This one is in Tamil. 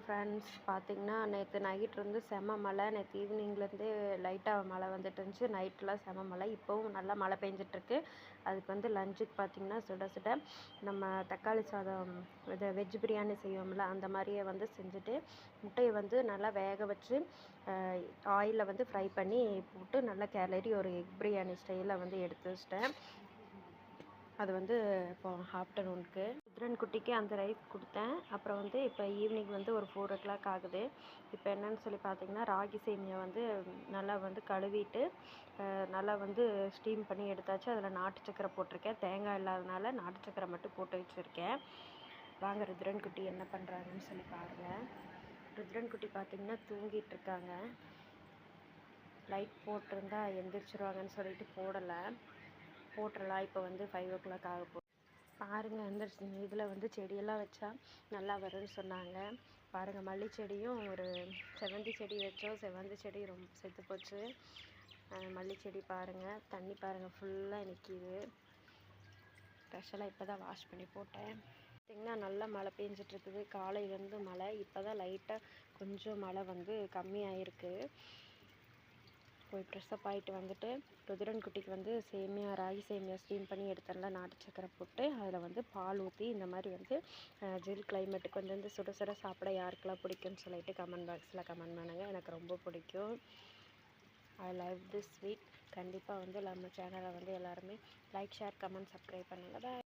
வணக்கம் ஃப்ரெண்ட்ஸ் பார்த்தீங்கன்னா நேற்று நைட் இருந்து செம மழை. நேற்று ஈவினிங்லேருந்தே லைட்டாக மழை வந்துட்டு இருந்துச்சு. நைட்லாம் செம மழை. இப்போவும் நல்லா மழை பெஞ்சிட்ருக்கு அதுக்கு வந்து லஞ்சுக்கு பார்த்தீங்கன்னா சுட சுட நம்ம தக்காளி சாதம் இது வெஜ் பிரியாணி செய்வோம்ல அந்த மாதிரியே வந்து செஞ்சுட்டு முட்டையை வந்து நல்லா வேக வச்சு ஆயிலில் வந்து ஃப்ரை பண்ணி போட்டு நல்லா கிளறி ஒரு எக் பிரியாணி ஸ்டைலில் வந்து எடுத்து வச்சிட்டேன். அது வந்து இப்போ ஆஃப்டர்நூனுக்கு. ருத்ரன் குட்டிக்கு அந்த ரைஸ் கொடுத்தேன். அப்புறம் வந்து இப்போ ஈவினிங் வந்து ஒரு ஃபோர் ஓ கிளாக் ஆகுது. இப்போ என்னன்னு சொல்லி பார்த்தீங்கன்னா ராகி சேமியா வந்து நல்லா வந்து கழுவிட்டு நல்லா வந்து ஸ்டீம் பண்ணி எடுத்தாச்சு. அதில் நாட்டு சக்கரை போட்டிருக்கேன். தேங்காய் இல்லாதனால நாட்டு சக்கரை மட்டும் போட்டு வச்சுருக்கேன். வாங்க ருத்ரன் குட்டி என்ன பண்ணுறாங்கன்னு சொல்லி பாருங்கள் ருத்ரன் குட்டி பார்த்தீங்கன்னா தூங்கிட்டு இருக்காங்க. லைட் போட்டிருந்தா எந்திரிச்சிருவாங்கன்னு சொல்லிட்டு போடலை. போட்டுடலாம் இப்போ வந்து ஃபைவ் ஓ கிளாக் ஆக போ பாருங்கள் அந்த இதில் வந்து செடியெல்லாம் வச்சா நல்லா வரும்னு சொன்னாங்க. பாருங்கள் மல்லி செடியும் ஒரு செவந்தி செடி வச்சோம். செவந்தி செடி ரொம்ப செத்து போச்சு. மல்லி செடி பாருங்கள் தண்ணி பாருங்கள் ஃபுல்லாக நிற்கிது ஸ்பெஷலாக இப்போ தான் வாஷ் பண்ணி போட்டேன். பார்த்திங்கன்னா நல்லா மழை பெஞ்சிட்ருக்குது காலையிலேருந்து மழை இப்போ தான் லைட்டாக கொஞ்சம் மழை வந்து கம்மியாயிருக்கு. போய் ப்ரெஸ்அப் ஆகிட்டு வந்துட்டு ருதிரன் குட்டிக்கு வந்து சேமியா ராகி சேமியா ஸ்டீம் பண்ணி எடுத்தேன்ல நாட்டு சக்கரை போட்டு. அதில் வந்து பால் ஊற்றி இந்த மாதிரி வந்து ஜில் கிளைமேட்டுக்கு வந்து வந்து சுட சுட சாப்பிட யாருக்கெல்லாம் பிடிக்கும்னு சொல்லிட்டு கமெண்ட் பாக்ஸில் கமெண்ட் பண்ணுங்கள் எனக்கு ரொம்ப பிடிக்கும். ஐ லவ் திஸ் ஸ்வீட் கண்டிப்பாக வந்து நம்ம சேனலை வந்து எல்லாருமே லைக் ஷேர் கமெண்ட் சப்ஸ்கிரைப் பண்ணுங்கள் பாய்